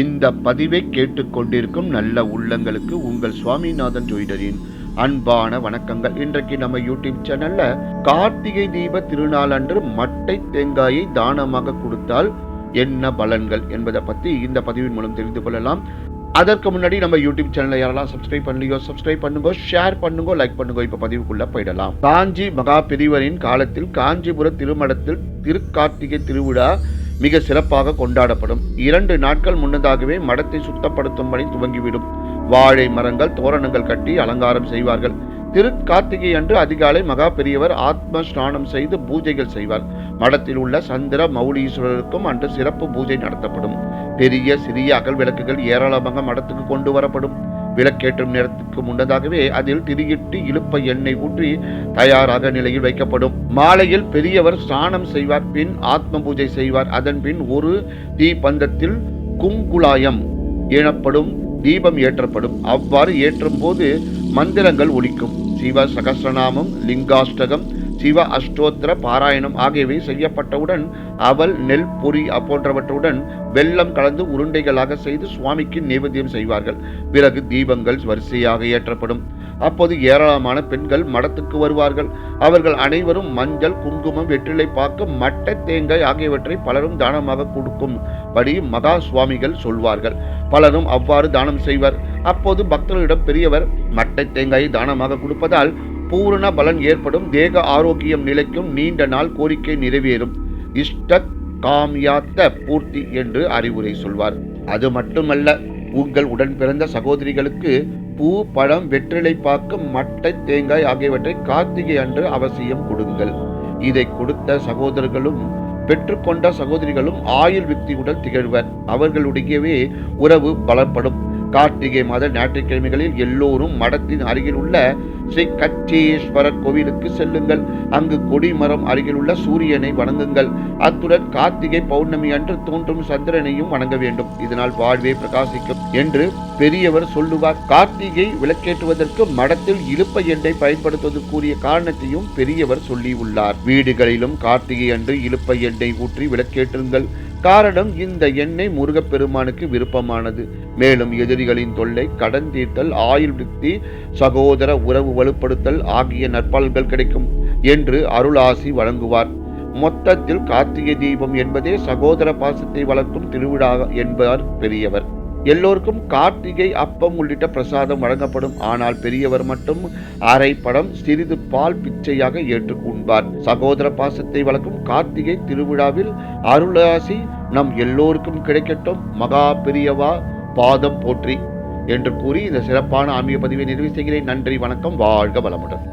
இந்த பதிவை கேட்டுக்கொண்டிருக்கும் நல்ல உள்ளங்களுக்கு உங்கள் சுவாமிநாதன் ஜோயிடரின் அன்பான வணக்கங்கள். இன்றைக்கு நம்ம யூடியூப் சேனல்ல கார்த்திகை தீப திருநாள் அன்று மட்டை தேங்காயை தானமாக கொடுத்தால் என்ன பலன்கள் என்பதை பத்தி இந்த பதிவின் மூலம் தெரிந்து கொள்ளலாம். அதற்கு முன்னாடி நம்ம யூடியூப் சேனலை யாரெல்லாம் சப்ஸ்கிரைப் பண்ணலையோ சப்ஸ்கிரைப் பண்ணுங்க ஷேர் பண்ணுங்க லைக் பண்ணுங்க இப்ப பதிவுக்குள்ள போயிடலாம். காஞ்சி மகா பெரியவரின் காலத்தில் காஞ்சிபுர திருமடத்தில் திருக்கார்த்திகை திருவிழா மிக சிறப்பாக கொண்டாடப்படும். இரண்டு நாட்கள் முன்னதாகவே மடத்தை சுத்தப்படுத்தும் பணி துவங்கிவிடும். வாழை மரங்கள் தோரணங்கள் கட்டி அலங்காரம் செய்வார்கள். திருக்கார்த்திகை அன்று அதிகாலை மகா பெரியவர் ஆத்ம ஸ்நானம் செய்து பூஜைகள் செய்வார். மடத்தில் உள்ள சந்திர மௌலீஸ்வரருக்கும் அன்று சிறப்பு பூஜை நடத்தப்படும். பெரிய சிறிய அகல் விளக்குகள் ஏராளமாக மடத்துக்கு கொண்டு வரப்படும். விளக்கேற்றும் நேரத்திற்கு முன்னதாகவே அதில் திரியிட்டு இழுப்ப எண்ணெய் ஊற்றி தயாராக நிலையில் வைக்கப்படும். மாலையில் பெரியவர் ஸ்நானம் செய்வார் பின் ஆத்ம பூஜை செய்வார். அதன் பின் ஒரு தீபந்தத்தில் குங்குலாயம் எனப்படும் தீபம் ஏற்றப்படும். அவ்வாறு ஏற்றும் போது மந்திரங்கள் ஒலிக்கும். சிவ சகசிரநாமம் லிங்காஷ்டகம் சிவ அஷ்டோத்திர பாராயணம் ஆகியவை செய்யப்பட்டவுடன் அவல் நெல் பொறி போன்றவற்றுடன் வெள்ளம் கலந்து உருண்டைகளாக செய்து சுவாமிக்கு நைவேத்தியம் செய்வார்கள். பிறகு தீபங்கள் வரிசையாக ஏற்றப்படும். அப்போது ஏராளமான பெண்கள் மடத்துக்கு வருவார்கள். அவர்கள் அனைவரும் மஞ்சள் குங்குமம் வெற்றிலை பாக்கு மட்டை தேங்காய் ஆகியவற்றை பலரும் தானமாக கொடுக்கும் படி மகா சுவாமிகள் சொல்வார்கள். பலரும் அவ்வாறு தானம் செய்வர். அப்போது பக்தர்களிடம் பெரியவர் மட்டை தேங்காயை தானமாக கொடுப்பதால் பூரண பலன் ஏற்படும். தேக ஆரோக்கியம் நிலைக்கும் நீண்ட நாள் கோரிக்கை நிறைவேறும். இஷ்ட காமியாத்த பூர்த்தி என்று அறிவுரை சொல்வார். அது மட்டுமல்ல உங்கள் உடன் பிறந்த சகோதரிகளுக்கு பூ பழம் வெற்றிலை பாக்கு மட்டை தேங்காய் ஆகியவற்றை கார்த்திகை அன்று அவசியம் கொடுங்கள். இதை கொடுத்த சகோதரர்களும் பெற்றுக்கொண்ட சகோதரிகளும் ஆயுள் விக்தியுடன் திகழ்வர். அவர்களுடையவே உறவு பலப்படும். கார்த்திகை மாத ஞாயிற்றுக்கிழமைகளில் எல்லோரும் மடத்தின் அருகில் உள்ள ஸ்ரீ கச்சேஸ்வரர் கோவிலுக்கு செல்லுங்கள். அங்கு கொடிமரம் அருகில் உள்ள சூரியனை வணங்குங்கள். அத்துடன் கார்த்திகை பௌர்ணமி அன்று தோன்றும் சந்திரனையும் வணங்க வேண்டும். இதனால் வாழ்வே பிரகாசிக்கும் என்று பெரியவர் சொல்லுவார். கார்த்திகை விளக்கேற்றுவதற்கு மடத்தில் இழுப்ப எண்ணை பயன்படுத்துவது கூறிய காரணத்தையும் பெரியவர் சொல்லியுள்ளார். வீடுகளிலும் கார்த்திகை அன்று இழுப்ப எண்ணெய் ஊற்றி விளக்கேற்றுங்கள். காரணம் இந்த எண்ணெய் முருகப்பெருமானுக்கு விருப்பமானது. மேலும் எதிரிகளின் தொல்லை கடன் தீர்த்தல் ஆயுள் விருத்தி சகோதர உறவு வலுப்படுத்தல் ஆகிய நற்பலன்கள் கிடைக்கும் என்று அருளாசி வழங்குவார். மொத்தத்தில் கார்த்திகை தீபம் என்பதே சகோதர பாசத்தை வளர்க்கும் திருவிழா என்பார் பெரியவர். எல்லோருக்கும் கார்த்திகை அப்பம் உள்ளிட்ட பிரசாதம் வழங்கப்படும். ஆனால் பெரியவர் மட்டும் அரை படம் சிறிது பால் பிச்சையாக ஏற்றுக்கொள்வார் சகோதர பாசத்தை வளர்க்கும் கார்த்திகை திருவிழாவில் அருளாசி நம் எல்லோருக்கும் கிடைக்கட்டும். மகா பெரியவா பாதம் போற்றி என்று கூறி இந்த சிறப்பான ஆன்மீக பதிவை நிறைவு செய்கிறேன். நன்றி வணக்கம் வாழ்க வளமுடன்.